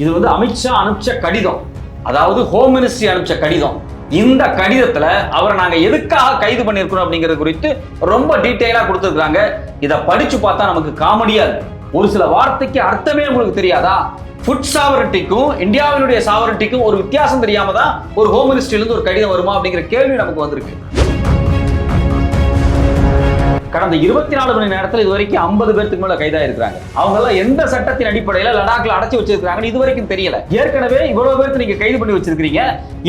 இது வந்து அமித்ஷா அனுப்பிச்ச கடிதம். அதாவது ஹோம் மினிஸ்ட்ரி அனுப்பிச்ச கடிதம். இந்த கடிதத்துல அவரை நாங்க எதுக்காக கைது பண்ணியிருக்கிறோம் அப்படிங்கிறது குறித்து ரொம்ப டீட்டெயிலா கொடுத்துருக்காங்க இதை படிச்சு பார்த்தா நமக்கு காமெடியா இருக்கு. ஒரு சில வார்த்தைக்கு அர்த்தமே உங்களுக்கு தெரியாதா? ஃபுட் சாவரிட்டிக்கும் இந்தியாவினுடைய சாவரட்டிக்கும் ஒரு வித்தியாசம் தெரியாம தான் ஒரு ஹோம் மினிஸ்ட்ரியிலிருந்து ஒரு கடிதம் வருமா அப்படிங்கிற கேள்வி நமக்கு வந்திருக்கு. கடந்த இருபத்தி நாலு மணி நேரத்தில் இது வரைக்கும் ஐம்பது பேருக்கு மேல கைதா இருக்கிறாங்க. அவங்க எல்லாம் எந்த சட்டத்தின் அடிப்படையில லடாக்ல அடைச்சி வச்சிருக்காங்கன்னு இது வரைக்கும் தெரியல. ஏற்கனவே இவ்வளவு பேருக்கு நீங்க கைது பண்ணி வச்சிருக்கீங்க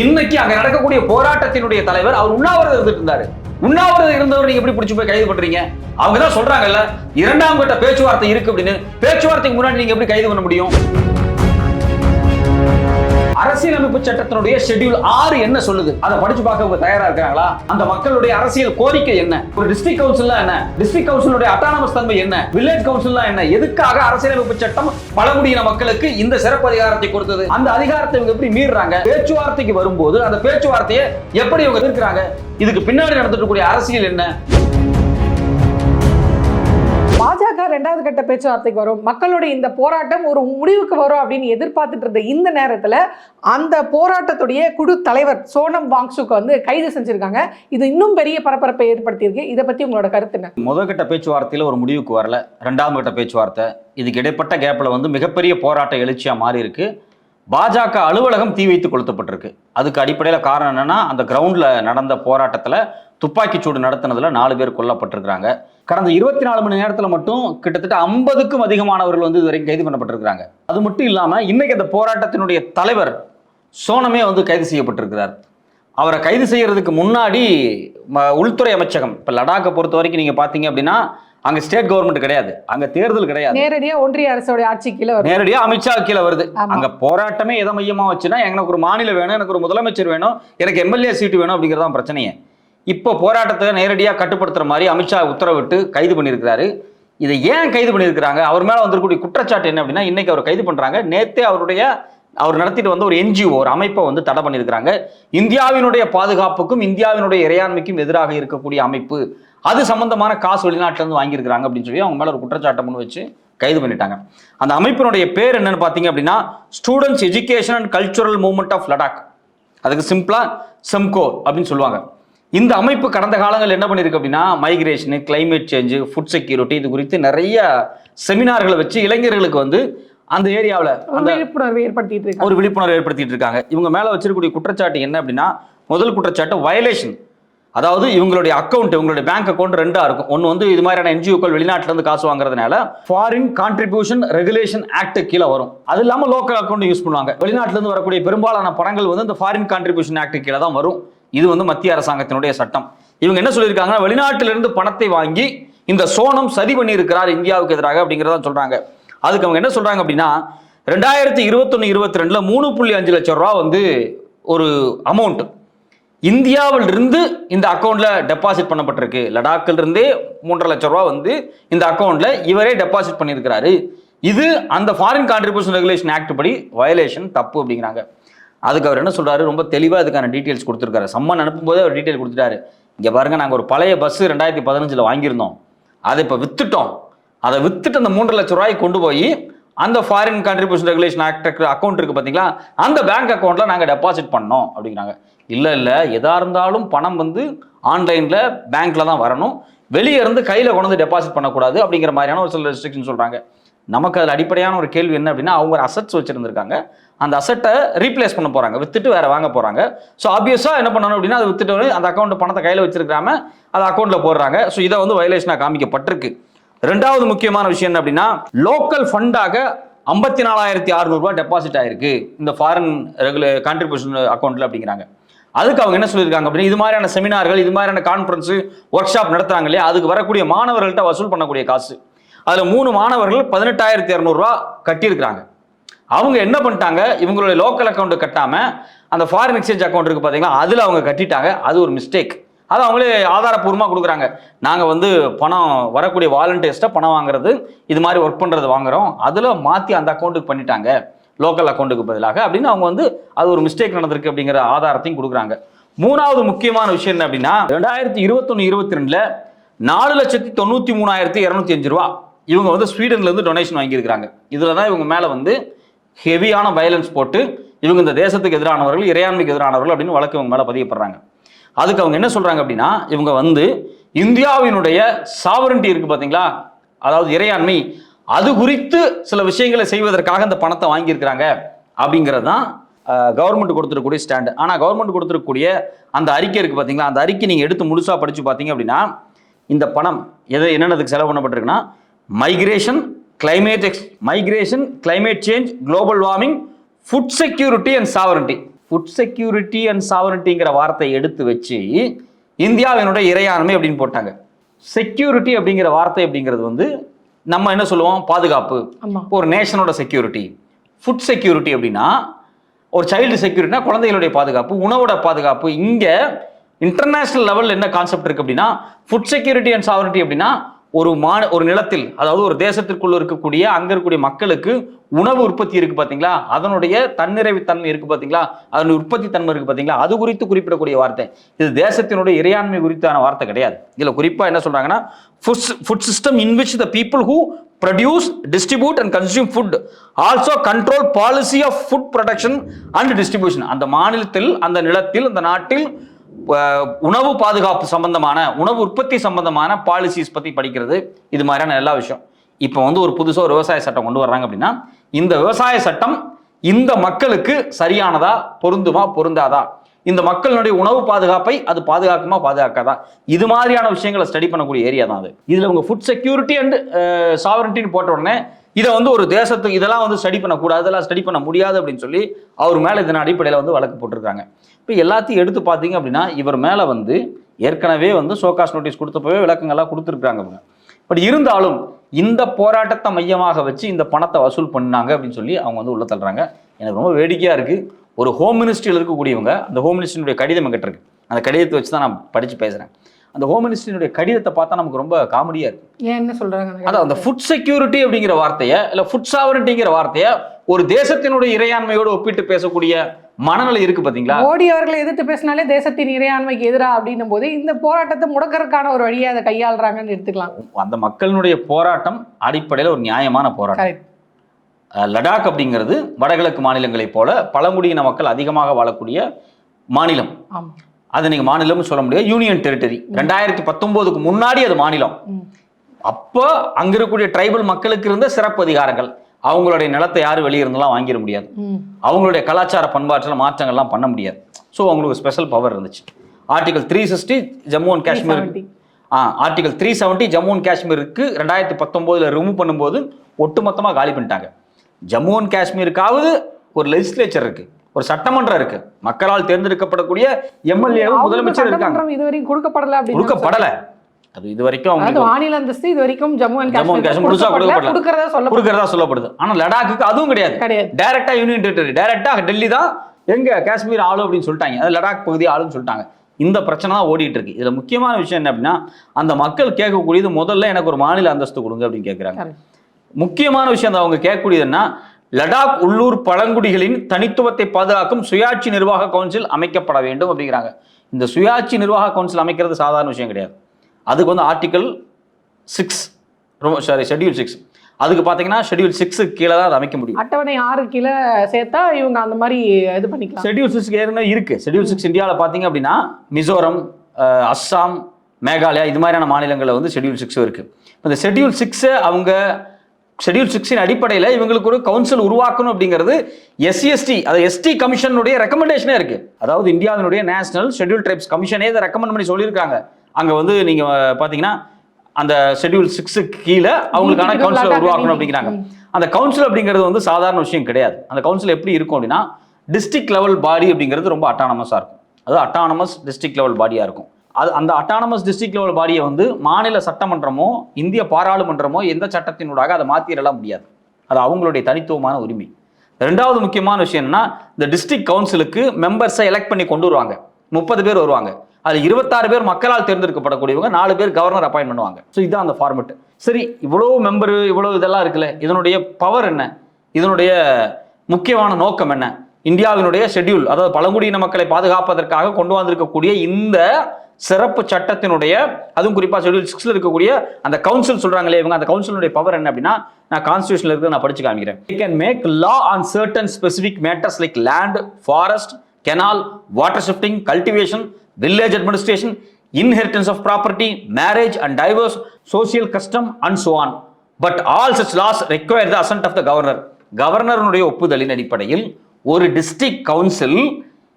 இன்னைக்கு அங்க நடக்கக்கூடிய போராட்டத்தினுடைய தலைவர் அவர் உண்ணாவிரதம் இருந்துட்டு இருந்தாரு. உண்ணாவிரதம் இருந்தவர் நீங்க எப்படி பிடிச்சு போய் கைது பண்றீங்க? அவங்க தான் சொல்றாங்கல்ல இரண்டாம் கட்ட பேச்சுவார்த்தை இருக்கு அப்படின்னு. பேச்சுவார்த்தைக்கு முன்னாடி நீங்க எப்படி கைது பண்ண முடியும்? அரசியலமைப்பு சட்டத்தினுடைய ஷெட்யூல் ஆறு என்ன சொல்லுது? அதை படிச்சு பார்க்க அவங்க தயாரா இருக்காங்களா அந்த மக்களுடைய அரசியல் கோரிக்கை என்ன? ஒரு டிஸ்ட்ரிக்ட் கவுன்சில் என்ன? டிஸ்ட்ரிக்ட் கவுன்சிலுடைய அட்டானமஸ் தன்மை என்ன? வில்லேஜ் கவுன்சில் என்ன? எதுக்காக அரசியலமைப்பு சட்டம் பழங்குடியின மக்களுக்கு இந்த சிறப்பு அதிகாரத்தை கொடுத்தது? அந்த அதிகாரத்தை இவங்க எப்படி மீறுறாங்க? பேச்சுவார்த்தைக்கு வரும்போது அந்த பேச்சுவார்த்தையை எப்படி இவங்க இருக்கிறாங்க இதுக்கு பின்னாடி நடந்துட்டு கூடிய அரசியல் என்ன? பாஜக ரெண்டாவது கட்ட பேச்சுவார்த்தைக்கு வரும். மக்களுடைய இந்த போராட்டம் ஒரு முடிவுக்கு வரும் அப்படின்னு எதிர்பார்த்துட்டு இருந்த இந்த நேரத்துல அந்த போராட்டத்துடைய குழு தலைவர் சோனம் வாங்சுக்கு வந்து கைது செஞ்சிருக்காங்க. இது இன்னும் பெரிய பரபரப்பை ஏற்படுத்தியிருக்கு. இதை பத்தி உங்களோட கருத்து என்ன? முதல் கட்ட பேச்சுவார்த்தையில் ஒரு முடிவுக்கு வரல. ரெண்டாம் கட்ட பேச்சுவார்த்தை. இதுக்கு இடைப்பட்ட கேப்பில் வந்து மிகப்பெரிய போராட்ட எழுச்சியாக மாறி இருக்கு பாஜக அலுவலகம் தீ வைத்து கொளுத்தப்பட்டிருக்கு. அதுக்கு அடிப்படையில் காரணம் என்னன்னா அந்த கிரவுண்டில் நடந்த போராட்டத்தில் துப்பாக்கிச்சூடு நடத்தினதுல நாலு பேர் கொல்லப்பட்டிருக்கிறாங்க. கடந்த இருபத்தி நாலு மணி நேரத்தில் மட்டும் கிட்டத்தட்ட ஐம்பதுக்கும் அதிகமானவர்கள் வந்து இதுவரைக்கும் கைது பண்ணப்பட்டிருக்கிறாங்க. அது மட்டும் இல்லாமல் இன்னைக்கு அந்த போராட்டத்தினுடைய தலைவர் சோனமே வந்து கைது செய்யப்பட்டிருக்கிறார். அவரை கைது செய்யறதுக்கு முன்னாடி உள்துறை அமைச்சகம் இப்போ லடாக்கை பொறுத்த வரைக்கும் நீங்கள் பார்த்தீங்க அப்படின்னா அங்கே ஸ்டேட் கவர்மெண்ட் கிடையாது. அங்கே தேர்தல் கிடையாது. நேரடியா ஒன்றிய அரசோட ஆட்சி கீழே வரும் நேரடியா அமித்ஷா கீழே வருது. அங்க போராட்டமே எதை மையமா வச்சுன்னா எனக்கு ஒரு மாநிலம் வேணும் எனக்கு ஒரு முதலமைச்சர் வேணும் எனக்கு எம்எல்ஏ சீட்டு வேணும் அப்படிங்கிறது தான் பிரச்சனையே. இப்போ போராட்டத்தை நேரடியா கட்டுப்படுத்துற மாதிரி அமித்ஷா உத்தரவிட்டு கைது பண்ணியிருக்கிறாரு. இதை ஏன் கைது பண்ணியிருக்கிறாங்க? அவர் மேல வந்திருக்கக்கூடிய குற்றச்சாட்டு என்ன அப்படின்னா இன்னைக்கு அவர் கைது பண்றாங்க. நேத்தே அவருடைய அவர் நடத்திட்டு வந்த ஒரு என்ஜிஓ ஒரு அமைப்பை வந்து தடை பண்ணியிருக்கிறாங்க. இந்தியாவினுடைய பாதுகாப்புக்கும் இந்தியாவினுடைய இறையாண்மைக்கும் எதிராக இருக்கக்கூடிய அமைப்பு அது சம்பந்தமான காசு வெளிநாட்டுல இருந்து வாங்கியிருக்கிறாங்க அப்படின்னு சொல்லி அவங்க மேல ஒரு குற்றச்சாட்டை முன் வச்சு கைது பண்ணிட்டாங்க. அந்த அமைப்பினுடைய பேர் என்னன்னு பார்த்தீங்க அப்படின்னா students education and cultural movement of Ladakh அதுக்கு சிம்பிளா செம்கோ அப்படின்னு சொல்லுவாங்க. இந்த அமைப்பு கடந்த காலங்கள் என்ன பண்ணியிருக்கு அப்படின்னா migration climate change food security இது குறித்து நிறைய செமினார்களை வச்சு இளைஞர்களுக்கு வந்து அந்த ஏரியாவில் அந்த விழிப்புணர்வு ஏற்படுத்திட்டு ஒரு விழிப்புணர்வு ஏற்படுத்திட்டு இருக்காங்க. இவங்க மேல வச்சிருக்கக்கூடிய குற்றச்சாட்டு என்ன அப்படின்னா முதல் குற்றச்சாட்டு வயலேஷன் அதாவது இவங்களுடைய அக்கௌண்ட் இவங்களுடைய பேங்க் அக்கௌண்ட் ரெண்டா இருக்கும். ஒன்று வந்து இது மாதிரியான என்ஜிஓக்கள் வெளிநாட்டிலிருந்து காசு வாங்குறதுனால ஃபாரின் கான்ட்ரிபியூஷன் ரெகுலேஷன் ஆக்ட் கீழே வரும். அது இல்லாமல் லோக்கல் அக்கௌண்ட் யூஸ் பண்ணுவாங்க. வெளிநாட்டிலேருந்து வரக்கூடிய பெரும்பாலான படங்கள் வந்து இந்த ஃபாரின் கான்ட்ரிபியூஷன் ஆக்ட் கீழே தான் வரும். இது வந்து மத்திய அரசாங்கத்தினுடைய சட்டம். இவங்க என்ன சொல்லியிருக்காங்கன்னா வெளிநாட்டிலிருந்து பணத்தை வாங்கி இந்த சோனம் சதி பண்ணியிருக்கிறார் இந்தியாவுக்கு எதிராக அப்படிங்கிறத சொல்றாங்க. அதுக்கு அவங்க என்ன சொல்றாங்க அப்படின்னா ரெண்டாயிரத்தி இருபத்தொன்னு இருபத்தி ரெண்டுல மூணு புள்ளி அஞ்சு லட்சம் ரூபா வந்து ஒரு அமௌண்ட் இந்தியாவில் இருந்து இந்த அக்கௌண்ட்ல டெபாசிட் பண்ணப்பட்டிருக்கு. லடாக்கில் இருந்தே மூன்றரை லட்சம் ரூபா வந்து இந்த அக்கௌண்ட்ல இவரே டெபாசிட் பண்ணியிருக்கிறாரு. இது அந்த ஃபாரின் கான்ட்ரிபியூஷன் ரெகுலேஷன் ஆக்ட் படி வயலேஷன் தப்பு அப்படிங்கிறாங்க. அதுக்கு அவர் என்ன சொல்றாரு? ரொம்ப தெளிவா அதுக்கான டீட்டெயில்ஸ் கொடுத்துருக்காரு. சம்மன் அனுப்பும்போதே அவர் டீட்டெயில் கொடுத்துட்டாரு. இங்க பாருங்க நாங்கள் ஒரு பழைய பஸ் ரெண்டாயிரத்தி பதினஞ்சுல வாங்கியிருந்தோம். அதை இப்போ வித்துட்டோம். அதை வித்துட்டு அந்த மூன்று லட்சம் ரூபாய் கொண்டு போய் அந்த foreign contribution regulation act account இருக்கு பாத்தீங்களா? அந்த பேங்க் அக்கௌண்ட்ல நாங்கள் டெபாசிட் பண்ணோம் அப்படிங்கிறாங்க. இல்லை இல்லை எதாக இருந்தாலும் பணம் வந்து ஆன்லைனில் பேங்க்ல தான் வரணும். வெளியே இருந்து கையில் கொண்டு வந்து டெபாசிட் பண்ணக்கூடாது அப்படிங்கிற மாதிரியான ஒரு சில ரெஸ்ட்ரிக்ஷன் சொல்கிறாங்க நமக்கு அதில் அடிப்படையான ஒரு கேள்வி என்ன அப்படின்னா அவங்க ஒரு அசட்ஸ் வச்சுருந்துருக்காங்க. அந்த அசட்டை ரீப்ளேஸ் பண்ண போகிறாங்க வித்துட்டு வேறு வாங்க போகிறாங்க ஸோ ஆப்வியஸாக என்ன பண்ணணும் அப்படின்னா அதை வித்துட்டு அந்த அக்கௌண்ட் பணத்தை கையில் வச்சிருக்காம அதை அக்கௌண்ட்டில் போடுறாங்க. ஸோ இதை வந்து வயலேஷனாக காமிக்கப்பட்டிருக்கு. ரெண்டாவது முக்கியமான விஷயம் என்ன அப்படின்னா லோக்கல் ஃபண்டாக ஐம்பத்தி நாலாயிரத்தி அறுநூறுபா டெபாசிட் ஆயிருக்கு. இந்த ஃபாரின் ரெகுலர் கான்ட்ரிபியூஷன் அக்கௌண்ட்டில் அப்படிங்கிறாங்க. அதுக்கு அவங்க என்ன சொல்லியிருக்காங்க அப்படின்னா இது மாதிரியான செமினார்கள் இது மாதிரியான கான்ஃபரன்ஸ் ஒர்க் ஷாப் நடத்துறாங்க இல்லையா? அதுக்கு வரக்கூடிய மாணவர்கள்ட்ட வசூல் பண்ணக்கூடிய காசு. அதில் மூணு மாணவர்கள் பதினெட்டாயிரத்தி இரநூறுவா கட்டியிருக்கிறாங்க. அவங்க என்ன பண்ணிட்டாங்க? இவங்களுடைய லோக்கல் அக்கௌண்ட் கட்டாம அந்த ஃபாரின் எக்ஸ்சேஞ்ச் அக்கௌண்ட் இருக்கு பார்த்தீங்களா அதில் அவங்க கட்டிட்டாங்க. அது ஒரு மிஸ்டேக் அது அவங்களே ஆதாரப்பூர்வமாக கொடுக்குறாங்க. நாங்கள் வந்து பணம் வரக்கூடிய வாலண்டியர்ஸ்ட்டை பணம் வாங்குறது இது மாதிரி ஒர்க் பண்ணுறது வாங்குறோம். அதில் மாற்றி அந்த அக்கௌண்ட்டுக்கு பண்ணிட்டாங்க. லோக்கல் அக்கௌண்ட்டுக்கு பதிலாக அப்படின்னு அவங்க வந்து அது ஒரு மிஸ்டேக் நடந்திருக்கு அப்படிங்கிற ஆதாரத்தையும் கொடுக்குறாங்க. மூணாவது முக்கியமான விஷயம் என்ன அப்படின்னா ரெண்டாயிரத்தி இருபத்தொன்று இருபத்தி ரெண்டில் நாலு லட்சத்தி தொண்ணூற்றி மூணாயிரத்தி இரநூத்தி அஞ்சு ரூபா இவங்க வந்து ஸ்வீடன்லேருந்து டொனேஷன் வாங்கியிருக்கிறாங்க. இதில் தான் இவங்க மேலே வந்து ஹெவியான வயலன்ஸ் போட்டு இவங்க இந்த தேசத்துக்கு எதிரானவர்கள் இறையாண்மைக்கு எதிரானவர்கள் அப்படின்னு வழக்கு இவங்க மேலே பதியப்படுறாங்க. அதுக்கு அவங்க என்ன சொல்கிறாங்க அப்படின்னா இவங்க வந்து இந்தியாவினுடைய சாவரண்டி இருக்குது பார்த்தீங்களா அதாவது இறையாண்மை அது குறித்து சில விஷயங்களை செய்வதற்காக இந்த பணத்தை வாங்கியிருக்கிறாங்க அப்படிங்கிறது தான் கவர்மெண்ட் கொடுத்துருக்கூடிய ஸ்டாண்டு ஆனால் கவர்மெண்ட் கொடுத்துருக்கக்கூடிய அந்த அறிக்கை இருக்கு பார்த்தீங்களா அந்த அறிக்கை நீங்கள் எடுத்து முழுசாக படித்து பார்த்தீங்க அப்படின்னா இந்த பணம் எதை என்னென்னதுக்கு செலவு பண்ணப்பட்டிருக்குன்னா migration climate ex migration climate change global warming food security and sovereignty food security and சாவரண்டிங்கிற வார்த்தையை எடுத்து வச்சு இந்தியாவினுடைய இறையாண்மை அப்படின்னு போட்டாங்க. செக்யூரிட்டி அப்படிங்கிற வார்த்தை அப்படிங்கிறது வந்து நம்ம என்ன சொல்லுவோம்? பாதுகாப்பு. ஒரு நேஷனோட செக்யூரிட்டி ஃபுட் செக்யூரிட்டி அப்படின்னா ஒரு சைல்டு செக்யூரிட்டினா குழந்தைகளுடைய பாதுகாப்பு உணவோட பாதுகாப்பு. இங்கே இன்டர்நேஷனல் லெவலில் என்ன கான்செப்ட் இருக்கு அப்படின்னா ஃபுட் செக்யூரிட்டி அண்ட் சாவரிட்டி அப்படின்னா ஒரு மா ஒரு நிலத்தில் அதாவது ஒரு தேசத்திற்குள்ள இருக்கக்கூடிய அங்க இருக்கக்கூடிய மக்களுக்கு உணவு உற்பத்தி இருக்கு பாத்தீங்களா? அதனுடைய தன்னிறைவு தன்மை இருக்கு பாத்தீங்களா? அதனுடைய உற்பத்தி தன்மை இருக்கு பாத்தீங்களா? அது குறித்து குறிப்பிடக்கூடிய வார்த்தை. இது தேசத்தினுடைய இறையாண்மை குறித்தான வார்த்தை கிடையாது. இதுல குறிப்பா என்ன சொல்றாங்கன்னா food food system in which the people who produce distribute and consume food also control policy of food production and distribution அந்த மாநிலத்தில் அந்த நிலத்தில் அந்த நாட்டில் உணவு பாதுகாப்பு சம்பந்தமான உணவு உற்பத்தி சம்பந்தமான பாலிசிஸ் பத்தி படிக்கிறது. இது மாதிரியான எல்லா விஷயம். இப்போ வந்து ஒரு புதுசாக ஒரு விவசாய சட்டம் கொண்டு வர்றாங்க அப்படின்னா இந்த விவசாய சட்டம் இந்த மக்களுக்கு சரியானதா பொருந்துமா பொருந்தாதா? இந்த மக்களுடைய உணவு பாதுகாப்பை அது பாதுகாக்குமா பாதுகாக்காதா? இது மாதிரியான விஷயங்களை ஸ்டடி பண்ணக்கூடிய ஏரியா தான் அது. இதுல உங்க ஃபுட் செக்யூரிட்டி அண்ட் சாவரண்டின்னு போட்ட உடனே இதை வந்து ஒரு தேசத்துக்கு இதெல்லாம் வந்து ஸ்டடி பண்ணக்கூடாது இதெல்லாம் ஸ்டடி பண்ண முடியாது அப்படின்னு சொல்லி அவர் மேலே இதன் அடிப்படையில் வந்து வழக்கு போட்டிருக்காங்க. இப்போ எல்லாத்தையும் எடுத்து பார்த்தீங்க அப்படின்னா இவர் மேலே வந்து ஏற்கனவே வந்து சோகாஸ் நோட்டீஸ் கொடுத்தப்பவே விளக்கங்கள்லாம் கொடுத்துருக்காங்க அவங்க பட் இருந்தாலும் இந்த போராட்டத்தை மையமாக வச்சு இந்த பணத்தை வசூல் பண்ணாங்க அப்படின்னு சொல்லி அவங்க வந்து உள்ள தள்ளுறாங்க. எனக்கு ரொம்ப வேடிக்கையாக இருக்குது ஒரு ஹோம் மினிஸ்ட்ரியில் இருக்கக்கூடியவங்க அந்த ஹோம் மினிஸ்ட்ரியினுடைய கடிதம் என்கிட்ட இருக்கு. அந்த கடிதத்தை வச்சு தான் நான் படித்து பேசுகிறேன் அந்த ஹோம் மினிஸ்ட்ரியினுடைய கடிதத்தை பார்த்தா நமக்கு ரொம்ப காமெடியாக இருக்கு. ஏன் என்ன சொல்றாங்க அதான் அந்த ஃபுட் செக்யூரிட்டி அப்படிங்கிற வார்த்தையை இல்லை ஃபுட் சாவரண்டிங்கிற வார்த்தையை ஒரு தேசத்தினுடைய இறையாண்மையோடு ஒப்பிட்டு பேசக்கூடிய மனநிலை இருக்கு பார்த்தீங்களா மோடி அவர்களை எதிர்த்து பேசினாலே தேசத்தின் இறையாண்மைக்கு எதிராக அப்படின்னும் போது இந்த போராட்டத்தை முடக்கறதுக்கான ஒரு வழியை அதை கையாளுறாங்கன்னு எடுத்துக்கலாம். அந்த மக்களினுடைய போராட்டம் அடிப்படையில் ஒரு நியாயமான போராட்டம். லடாக் அப்படிங்கிறது வடகிழக்கு மாநிலங்களைப் போல பழங்குடியின மக்கள் அதிகமாக வாழக்கூடிய மாநிலம். அது நீங்க மாநிலம்னு சொல்ல முடியாது யூனியன் டெரிட்டரி ரெண்டாயிரத்தி பத்தொன்பதுக்கு முன்னாடி அது மாநிலம். அப்போ அங்க இருக்கக்கூடிய ட்ரைபல் மக்களுக்கு இருந்த சிறப்பு அதிகாரங்கள். அவங்களுடைய நிலத்தை யாரும் வெளியே இருந்தெல்லாம் வாங்கிட முடியாது. அவங்களுடைய கலாச்சார பண்பாட்டில் மாற்றங்கள்லாம் பண்ண முடியாது. ஸோ அவங்களுக்கு ஸ்பெஷல் பவர் இருந்துச்சு. Article three sixty Jammu and Kashmir 370. Ah article three seventy Jammu and காஷ்மீருக்கு ரெண்டாயிரத்தி பத்தொம்போதில் ரிமூவ் பண்ணும்போது ஒட்டுமொத்தமாக காலி பண்ணிட்டாங்க. ஜம்மு அண்ட் காஷ்மீருக்காவது ஒரு லெஜிஸ்லேச்சர் இருக்கு. ஒரு சட்டமன்றம் இருக்கு. மக்களால் தேர்ந்தெடுக்கப்படக்கூடிய எம்எல்ஏ முதலமைச்சர் இருக்காங்க. இதுவரைக்கும் கொடுக்கப்படல அப்படின்னு கொடுக்கப்படல. அது இது வரைக்கும் அவங்களுக்கு மாநில அந்தஸ்து இது வரைக்கும் ஜம்மு அண்ட் ஜம்மு அண்ட் காஷ்மீர் முழுசா கொடுக்கப்படல. கொடுக்கறதா சொல்ல கொடுக்கறதா சொல்லப்படுது. ஆனா லடாக்குக்கு அதுவும் கிடையாது. டைரக்டா யூனியன் டெரிட்டரி டைரக்டா டெல்லி தான் எங்க காஷ்மீர் ஆளும் அப்படின்னு சொல்லிட்டாங்க. அது லடாக் பகுதி ஆளுன்னு சொல்லிட்டாங்க. இந்த பிரச்சனை தான் ஓடிட்டு இருக்கு. இதுல முக்கியமான விஷயம் என்ன அப்படின்னா அந்த மக்கள் கேட்கக்கூடியது முதல்ல எனக்கு ஒரு மாநில அந்தஸ்து கொடுங்க அப்படின்னு கேட்குறாங்க. முக்கியமான விஷயம் அவங்க கேட்கக்கூடியதுன்னா லடாக் உள்ளூர் பழங்குடிகளின் தனித்துவத்தை பாதுகாக்கும் சுயாட்சி நிர்வாக கவுன்சில் அமைக்கப்பட வேண்டும் அப்படிங்கிறாங்க. இந்த சுயாட்சி நிர்வாக கவுன்சில் அமைக்கிறது சாதாரண விஷயம் கிடையாது. அதுக்கு வந்து article six sorry schedule six அதுக்கு பார்த்தீங்கன்னா ஷெட்யூல் சிக்ஸுக்கு கீழே தான் அதை அமைக்க முடியும். அட்டவணை ஆறு கீழே சேர்த்தா இவங்க அந்த மாதிரி இது பண்ணிக்கலாம். ஷெட்யூல் சிக்ஸ் ஏற்கனவே இருக்கு. ஷெட்யூல் சிக்ஸ் இந்தியாவில் பார்த்தீங்க அப்படின்னா மிசோரம் அஸ்ஸாம் மேகாலயா இது மாதிரியான மாநிலங்களில் வந்து ஷெட்யூல் சிக்ஸும் இருக்கு. இந்த ஷெட்யூல் சிக்ஸை அவங்க ஷெட்யூல் சிக்ஸின் அடிப்படையில் இவங்களுக்கு ஒரு கவுன்சில் உருவாக்கணும் அப்படிங்கிறது எஸ்சிஎஸ்டி அது எஸ்டி கமிஷனுடைய ரெக்கமெண்டேஷனே இருக்கு. அதாவது இந்தியாவினுடைய நேஷனல் ஷெட்யூல் ட்ரைப்ஸ் கமிஷனே இதை ரெக்கமெண்ட் பண்ணி சொல்லியிருக்காங்க. அங்கே வந்து நீங்கள் பார்த்தீங்கன்னா அந்த ஷெட்யூல் சிக்ஸுக்கு கீழே அவங்களுக்கான கவுன்சிலை உருவாக்கணும் அப்படிங்கிறாங்க. அந்த கவுன்சில் அப்படிங்கிறது வந்து சாதாரண விஷயம் கிடையாது. அந்த கவுன்சில் எப்படி இருக்கும் அப்படின்னா டிஸ்ட்ரிக்ட் லெவல் பாடி அப்படிங்கிறது ரொம்ப அட்டானமஸாக இருக்கும். அது அட்டானமஸ் டிஸ்ட்ரிக்ட் லெவல் பாடியாக இருக்கும். அது அந்த அட்டானமஸ் டிஸ்ட்ரிக்ட் லெவல் பாடியை வந்து மாநில சட்டமன்றமோ இந்திய பாராளுமன்றமோ எந்த சட்டத்தினூடாக அதை மாற்றிடலாம் முடியாது. அது அவங்களுடைய தனித்துவமான உரிமை. ரெண்டாவது முக்கியமான விஷயம் என்னன்னா இந்த டிஸ்ட்ரிக்ட் கவுன்சிலுக்கு மெம்பர்ஸை எலெக்ட் பண்ணி கொண்டு வருவாங்க. முப்பது பேர் வருவாங்க. அது இருபத்தாறு பேர் மக்களால் தேர்ந்தெடுக்கப்படக்கூடியவங்க நாலு பேர் கவர்னர் அப்பாயின் பண்ணுவாங்க. ஸோ இதுதான் அந்த ஃபார்மெட் சரி இவ்வளோ மெம்பர் இவ்வளோ இதெல்லாம் இருக்குல்ல இதனுடைய பவர் என்ன? இதனுடைய முக்கியமான நோக்கம் என்ன? இந்தியாவினுடைய ஷெட்யூல் அதாவது பழங்குடியின மக்களை பாதுகாப்பதற்காக கொண்டு வந்திருக்கக்கூடிய இந்த சிறப்பு சட்டத்தினுடைய அதுவும் குறிப்பாக ஷெட்யூல் சிக்ஸில் இருக்கக்கூடிய அந்த கவுன்சில் சொல்றாங்களே இவங்க அந்த கவுன்சிலுடைய பவர் என்ன அப்படின்னா நான் கான்ஸ்டியூஷன்ல இருக்கிறத நான் படிச்சு காமிக்கிறேன். You can make law on certain specific matters like land forest canal water shifting cultivation village administration inheritance of property marriage and divorce social custom and so on but all such laws require the assent of the governor கவர்னருடைய ஒப்புதலின் அடிப்படையில் ஒரு district council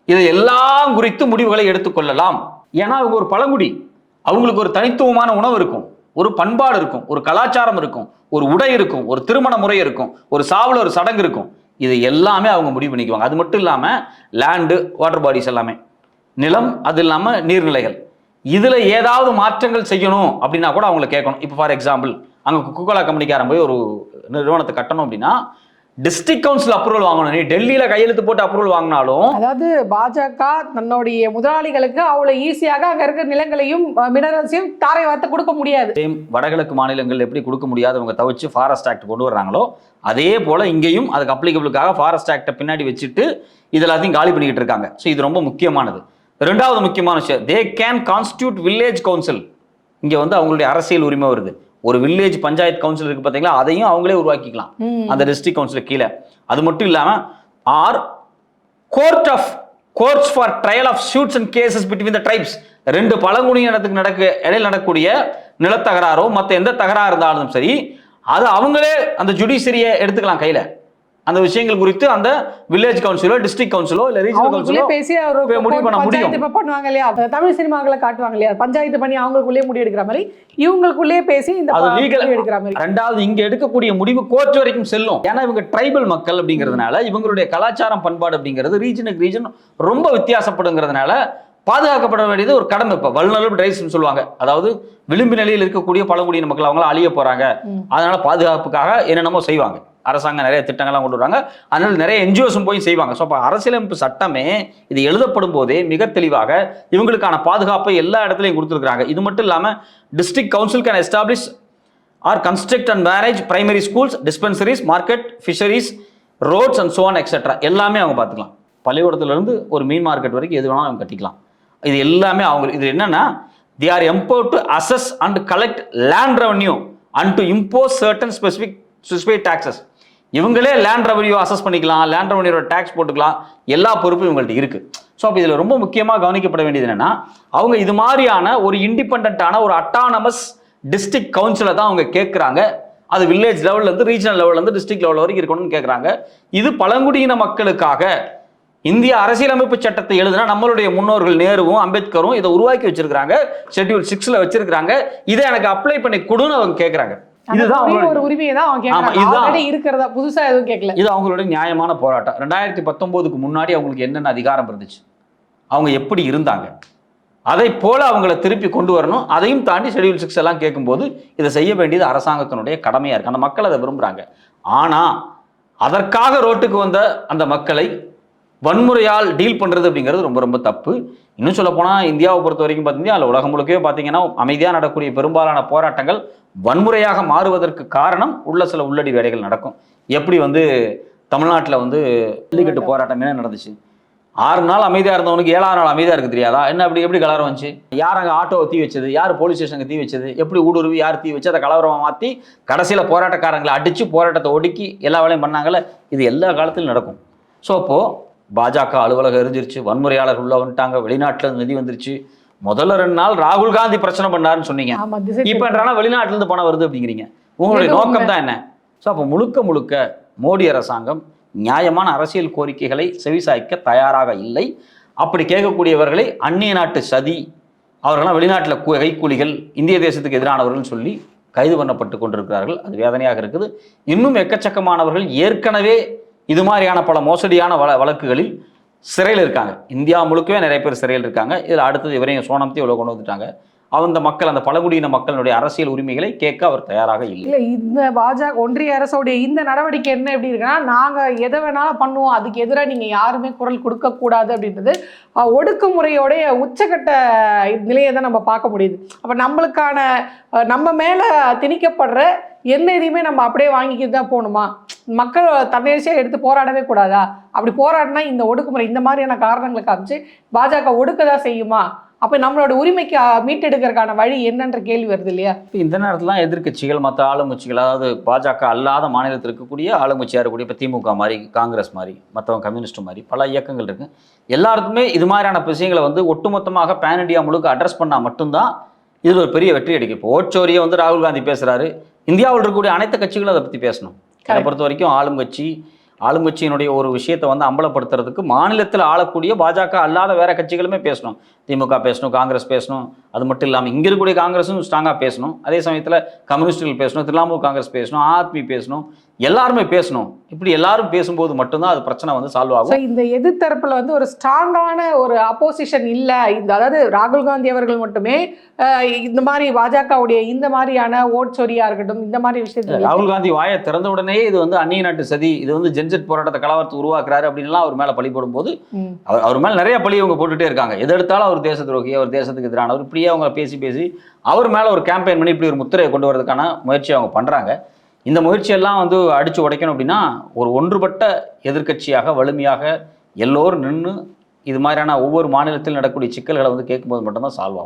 இதை எல்லாம் குறித்து முடிவுகளை எடுத்துக்கொள்ளலாம் ஏன்னா அவங்க ஒரு பழங்குடி. அவங்களுக்கு ஒரு தனித்துவமான உணவு இருக்கும். ஒரு பண்பாடு இருக்கும். ஒரு கலாச்சாரம் இருக்கும். ஒரு உடை இருக்கும். ஒரு திருமண முறை இருக்கும். ஒரு சாவில் ஒரு சடங்கு இருக்கும். இது எல்லாமே அவங்க முடிவு பண்ணிக்குவாங்க. அது மட்டும் இல்லாமல் லேண்டு வாட்டர் பாடிஸ் எல்லாமே. நிலம் அது இல்லாமல் நீர்நிலைகள். இதில் ஏதாவது மாற்றங்கள் செய்யணும் அப்படின்னா கூட அவங்கள கேட்கணும். இப்போ ஃபார் எக்ஸாம்பிள் அங்கே குக்கோலா கம்பெனிக்காரன் போய் ஒரு நிறுவனத்தை கட்டணும் அப்படின்னா டிஸ்ட்ரிக்ட் கவுன்சில் அப்ரூவல் வாங்கணும். நீ டெல்லியில் கையெழுத்து போட்டு அப்ரூவல் வாங்கினாலும் அதாவது பாஜக தன்னுடைய முதலாளிகளுக்கு அவ்வளவு ஈஸியாக அங்க இருக்கிற நிலங்களையும் மினரல்ஸையும் தாரை வார்த்தை கொடுக்க முடியாது. சேம் வடகிழக்கு மாநிலங்கள் எப்படி கொடுக்க முடியாதவங்க தவிச்சு ஃபாரஸ்ட் ஆக்ட் கொண்டு வர்றாங்களோ அதே போல் இங்கேயும் அதுக்கு அப்ளிகபிளுக்காக ஃபாரஸ்ட் ஆக்டை பின்னாடி வச்சுட்டு இது எல்லாத்தையும் காலி பண்ணிக்கிட்டு இருக்காங்க. ஸோ இது ரொம்ப முக்கியமானது. ரெண்டாவது முக்கியமான விஷயம் they can constitute village council இங்கே வந்து அவங்களுடைய அரசியல் உரிமை வருது. ஒரு வில்லேஜ் பஞ்சாயத்து கவுன்சில் இருக்கு பார்த்தீங்களா அதையும் அவங்களே உருவாக்கிக்கலாம். அந்த டிஸ்ட்ரிக்ட் கவுன்சிலுக்கு கீழே. அது மட்டும் இல்லாமல் or court of courts for trial of suits and cases between the tribes ரெண்டு பழங்குடியினத்துக்கு நடக்க இடையில் நடக்கக்கூடிய நிலத்தகராறோ மற்ற எந்த தகராறு இருந்தாலும் சரி அது அவங்களே அந்த ஜுடிஷரியை எடுத்துக்கலாம் கையில். அந்த விஷயங்கள் குறித்து அந்த வில்லேஜ் கவுன்சிலோ டிஸ்ட்ரிக்ட் கவுன்சிலோ இல்லை ரீஜனல் கவுன்சிலோ பேசி போய் முடிவு பண்ண முடியும். இப்ப பண்ணுவாங்க இல்லையா? தமிழ் சினிமாக்களை காட்டுவாங்க இல்லையா? பஞ்சாயத்து பண்ணி அவங்களுக்குள்ளே முடிவு எடுக்கிற மாதிரி இவங்களுக்குள்ளே பேசி இந்த அது முடிவு எடுக்கிற மாதிரி. ரெண்டாவது இங்க எடுக்கக்கூடிய முடிவு கோர்ட் வரைக்கும் செல்லும். ஏன்னா இவங்க ட்ரைபல் மக்கள் அப்படிங்கிறதுனால இவங்களுடைய கலாச்சாரம் பண்பாடு அப்படிங்கிறது ரீஜனுக்கு ரீஜன் ரொம்ப வித்தியாசப்படுங்கிறதுனால பாதுகாக்கப்பட வேண்டியது ஒரு கடமை. இப்போ வல்னரபிள் ரைட்ஸ்னு சொல்லுவாங்க. அதாவது விளிம்பு நிலையில் இருக்கக்கூடிய பழங்குடியின மக்கள் அவங்களாம் அழிய போறாங்க. அதனால பாதுகாப்புக்காக என்னென்னமோ செய்வாங்க. அரசாங்கம் நிறைய திட்டங்கள்லாம் கொண்டு வராங்க அதனால நிறைய என்ஜிஓஸும் போய் செய்வாங்க. ஸோ அப்போ அரசியலமைப்பு சட்டமே இது எழுதப்படும் போதே மிக தெளிவாக இவங்களுக்கான பாதுகாப்பை எல்லா இடத்துலையும் கொடுத்துருக்காங்க இது மட்டும் இல்லாமல் district council can establish or construct and marriage primary schools dispensaries market fisheries roads and so on etcetera எல்லாமே அவங்க பார்த்துக்கலாம். பள்ளிக்கூடத்துலேருந்து ஒரு மீன் மார்க்கெட் வரைக்கும் எது வேணாலும் அவங்க கட்டிக்கலாம். இது எல்லாமே அவங்க இது என்னன்னா they are empower to assess and collect land revenue and to impose certain specific specific taxes இவங்களே லேண்ட் ரெவன்யூ அசஸ் பண்ணிக்கலாம் லேண்ட் ரெவன்யூ டேக்ஸ் போட்டுக்கலாம் எல்லா பொறுப்பும் இவங்கள்ட்ட இருக்கு. ஸோ அப்போ இதில் ரொம்ப முக்கியமாக கவனிக்கப்பட வேண்டியது என்னன்னா அவங்க இது மாதிரியான ஒரு இண்டிபெண்ட்டான ஒரு அட்டானமஸ் டிஸ்ட்ரிக்ட் கவுன்சிலை தான் அவங்க கேட்குறாங்க அது வில்லேஜ் லெவல்லேருந்து ரீஜனல் லெவல்லேருந்து டிஸ்ட்ரிக்ட் லெவல் வரைக்கும் இருக்கணும்னு கேட்குறாங்க இது பழங்குடியின மக்களுக்காக இந்திய அரசியலமைப்பு சட்டத்தை எழுதினா நம்மளுடைய முன்னோர்கள் நேருவும் அம்பேத்கரும் இதை உருவாக்கி வச்சிருக்கிறாங்க. ஷெட்யூல் சிக்ஸில் வச்சிருக்கிறாங்க. இதை எனக்கு அப்ளை பண்ணி கொடுன்னு அவங்க கேட்குறாங்க இதுதான் ஒரே அவங்களோட உரிமையை தான் இருக்கிறதா புதுசா எதுவும் கேட்கல. இது அவங்களுடைய நியாயமான போராட்டம். ரெண்டாயிரத்தி பத்தொம்போதுக்கு முன்னாடி அவங்களுக்கு என்னென்ன அதிகாரம் இருந்துச்சு? அவங்க எப்படி இருந்தாங்க? அதை போல அவங்கள திருப்பி கொண்டு வரணும். அதையும் தாண்டி ஷெட்யூல் சிக்ஸ் எல்லாம் கேட்கும்போது இதை செய்ய வேண்டியது அரசாங்கத்தினுடைய கடமையா இருக்கு. அந்த மக்கள் அதை விரும்புறாங்க. ஆனா அதற்காக ரோட்டுக்கு வந்த அந்த மக்களை வன்முறையால் டீல் பண்ணுறது அப்படிங்கிறது ரொம்ப ரொம்ப தப்பு. இன்னும் சொல்ல போனால் இந்தியாவை பொறுத்த வரைக்கும் பார்த்தீங்கன்னா அதில் உலகம் முழுக்கவே பார்த்தீங்கன்னா அமைதியாக நடக்கக்கூடிய பெரும்பாலான போராட்டங்கள் வன்முறையாக மாறுவதற்கு காரணம் உள்ள சில உள்ளடி வேலைகள் நடக்கும். எப்படி வந்து தமிழ்நாட்டில் வந்து ஜல்லிக்கட்டு போராட்டம் என்ன நடந்துச்சு? ஆறு நாள் அமைதியாக இருந்தவனுக்கு ஏழாவது நாள் அமைதியாக இருக்கு தெரியாதா? என்ன அப்படி எப்படி கலவரம் வந்துச்சு? யார் அங்கே ஆட்டோவை தீ வச்சது? யார் போலீஸ் ஸ்டேஷனுக்கு தீ வச்சது? எப்படி ஊடுருவி யார் தீ வச்சு அதை கலவரமாக மாற்றி கடைசியில் போராட்டக்காரங்களை அடித்து போராட்டத்தை ஒடுக்கி எல்லா வேலையும் பண்ணாங்கல்ல? இது எல்லா காலத்திலும் நடக்கும். ஸோ அப்போது பாஜக அலுவலகம் எரிஞ்சிருச்சு வன்முறையாளர் உள்ள வந்துட்டாங்க வெளிநாட்டுல நிதி வந்துருச்சு. முதல்ல ரெண்டு நாள் ராகுல் காந்தி பிரச்சனை பண்ணாருன்னு சொன்னீங்க. இப்போ என்னன்னா வெளிநாட்டுல இருந்து பணம் வருது அப்படிங்கிறீங்க. உங்களுடைய நோக்கம். தான் என்ன? ஸோ அப்போ முழுக்க முழுக்க மோடி அரசாங்கம் நியாயமான அரசியல் கோரிக்கைகளை செவிசாய்க்க தயாராக இல்லை. அப்படி கேட்கக்கூடியவர்களை அந்நிய நாட்டு சதி அவர்கள்லாம் வெளிநாட்டில் கைக்கூலிகள் இந்திய தேசத்துக்கு எதிரானவர்கள்னு சொல்லி கைது பண்ணப்பட்டு கொண்டிருக்கிறார்கள். அது வேதனையாக இருக்குது. இன்னும் எக்கச்சக்கமானவர்கள் ஏற்கனவே இது மாதிரியான பல மோசடியான வழ வழக்குகளில் சிறையில் இருக்காங்க. இந்தியா முழுக்கவே நிறைய பேர் சிறையில் இருக்காங்க. இதில் அடுத்தது இவரையும் சோனம்தி இவ்வளோ கொண்டு வந்துட்டாங்க. அந்த மக்கள் அந்த பழங்குடியின மக்களுடைய அரசியல் உரிமைகளை கேட்க அவர் தயாராக இல்லை. இல்லை இந்த பாஜக ஒன்றிய அரசோடைய இந்த நடவடிக்கை என்ன எப்படி இருக்குன்னா நாங்கள் எதை வேணாலும் பண்ணுவோம். அதுக்கு எதிராக நீங்கள் யாருமே குரல் கொடுக்கக்கூடாது அப்படின்றது ஒடுக்குமுறையோடைய உச்சக்கட்ட நிலையை தான் நம்ம பார்க்க முடியுது. அப்போ நம்மளுக்கான நம்ம மேலே திணிக்கப்படுற எந்த இதையுமே நம்ம அப்படியே வாங்கிக்கிட்டு தான் போகணுமா? மக்கள் தன்னெழுச்சியாக எடுத்து போராடவே கூடாதா? அப்படி போராடினா இந்த ஒடுக்குமுறை இந்த மாதிரியான காரணங்களை காமிச்சு பாஜக ஒடுக்க தான் செய்யுமா? அப்போ நம்மளோட உரிமைக்கு மீட்டெடுக்கிறதுக்கான வழி என்னன்ற கேள்வி வருது இல்லையா? இப்போ இந்த நேரத்தில் எதிர்க்கட்சிகள் மற்ற ஆளுங்கட்சிகள் அதாவது பாஜக அல்லாத மாநிலத்தில் இருக்கக்கூடிய ஆளுங்கட்சியாக இருக்கக்கூடிய இப்போ திமுக மாதிரி காங்கிரஸ் மாதிரி மற்றவங்க கம்யூனிஸ்ட் மாதிரி பல இயக்கங்கள் இருக்குது எல்லாருக்குமே இது மாதிரியான விஷயங்களை வந்து ஒட்டுமொத்தமாக பேன் இண்டியா முழுக்க அட்ரஸ் பண்ணால் மட்டும்தான் இது ஒரு பெரிய வெற்றி அடிக்கும் இப்போ ஓட்சோரியை வந்து ராகுல் காந்தி பேசுறாரு. இந்தியாவில் இருக்கக்கூடிய அனைத்து கட்சிகளும் அதை பற்றி பேசணும். Correct. பொறுத்த வரைக்கும் ஆளுங்கட்சி ஆளுங்கட்சியினுடைய ஒரு விஷயத்தை வந்து அம்பலப்படுத்துறதுக்கு மாநிலத்தில் ஆளக்கூடிய பாஜக அல்லாத வேற கட்சிகளுமே பேசணும். திமுக பேசணும் காங்கிரஸ் பேசணும். அது மட்டும் இல்லாமல் இங்கே இருக்கக்கூடிய காங்கிரஸும் ஸ்ட்ராங்காக பேசணும். அதே சமயத்தில் கம்யூனிஸ்டுகள் பேசணும் திரிணாமுல் காங்கிரஸ் பேசணும் ஆத்மி பேசணும். எல்லாருமே பேசணும். இப்படி எல்லாரும் பேசும்போது மட்டும்தான் அது பிரச்சனை வந்து சால்வ் ஆகும். இந்த எதிர்த்தரப்புல வந்து ஒரு ஸ்ட்ராங்கான ஒரு அப்போசிஷன் இல்ல. இந்த அதாவது ராகுல் காந்தி அவர்கள் மட்டுமே இந்த மாதிரி பாஜகவுடைய இந்த மாதிரியான ஓட் சொரியா இருக்கட்டும் இந்த மாதிரி விஷயத்துல ராகுல் காந்தி வாயை திறந்த உடனே இது வந்து அந்நிய நாட்டு சதி இது வந்து ஜென்செட் போராட்டத்தை கலவரத்தை உருவாக்குறாரு அப்படின்லாம் அவர் மேலே பழி போடும்போது. அவர் அவர் மேலே நிறைய பழி அவங்க போட்டுட்டே இருக்காங்க. எது எடுத்தாலும் அவர் தேச துரோகி அவர் தேசத்துக்கு எதிரானவர். இப்படியே அவங்க பேசி பேசி அவர் மேலே ஒரு கேம்பெயின் பண்ணி இப்படி ஒரு முத்திரையை கொண்டு வரதுக்கான முயற்சி அவங்க பண்ணுறாங்க இந்த முயற்சியெல்லாம் வந்து அடித்து உடைக்கணும் அப்படின்னா ஒரு ஒன்றுபட்ட எதிர்க்கட்சியாக வலிமையாக எல்லோரும் நின்று இது மாதிரியான ஒவ்வொரு மாநிலத்தில் நடக்கக்கூடிய சிக்கல்களை வந்து கேட்கும்போது மட்டும்தான் சால்வ் ஆகும்.